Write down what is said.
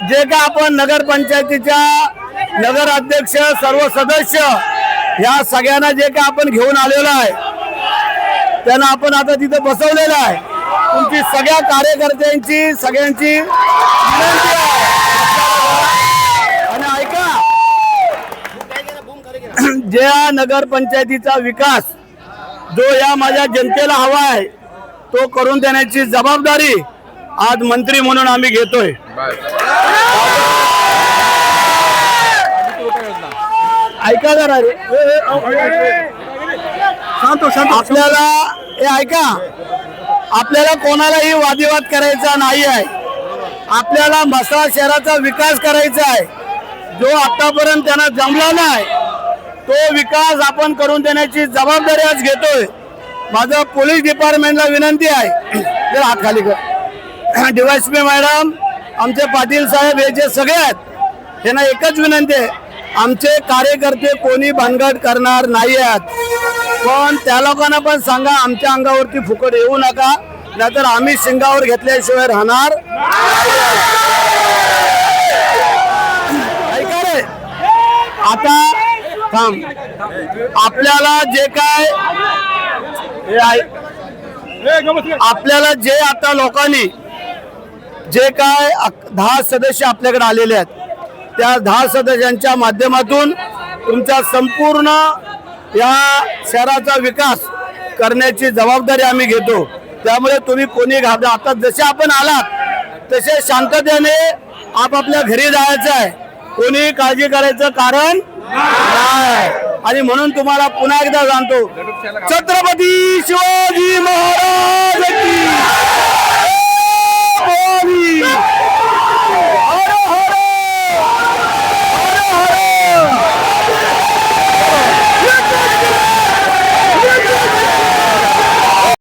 जे काय आपण नगरपंचायतीच्या नगर अध्यक्ष सर्व सदस्य ह्या सगळ्यांना जे काय आपण घेऊन आलेलो आहे त्यांना आपण आता तिथं बसवलेलं आहे. तुमची सगळ्या कार्यकर्त्यांची सगळ्यांची विनंती आहे. आणि ऐका ज्या नगरपंचायतीचा विकास जो या माझ्या जनतेला हवा आहे तो करून देण्याची जबाबदारी आज मंत्री म्हणून आम्ही घेतोय. ऐका जरा रे. आपल्याला हे ऐका. आपल्याला कोणालाही वादिवाद करायचा नाही आहे आपल्याला म्हसळा शहराचा विकास करायचा आहे. जो आतापर्यंत त्यांना जमला नाही तो विकास आपण करून देण्याची जबाबदारी आज घेतोय. माझं पोलीस डिपार्टमेंटला विनंती आहे. जर हात खाली कर. DYSP madam. आमचे पाटील साहेब हे जे सगळे आहेत त्यांना एकच विनंती आहे. आमचे कार्यकर्ते कोणी भानगड करणार नाही आहेत पण त्या लोकांना पण सांगा आमच्या अंगावरती फुकट येऊ नका. नाहीतर आम्ही शिंगावर घेतल्याशिवाय राहणार ऐका रे. आता थांब. आपल्याला जे काय हे आपल्याला जे आता लोकांनी जे काय दहा सदस्य आपल्याकडे आलेले आहेत त्या दहा सदस्यांच्या माध्यमातून तुमच्या संपूर्ण या शहराचा विकास करण्याची जबाबदारी आम्ही घेतो. त्यामुळे तुम्ही कोणी घाबरा आता जसे आपण आलात तसे शांततेने आपापल्या घरी जायचं आहे. कोणी काळजी करायचं कारण नाही. आणि म्हणून तुम्हाला पुन्हा एकदा जाणतो छत्रपती शिवाजी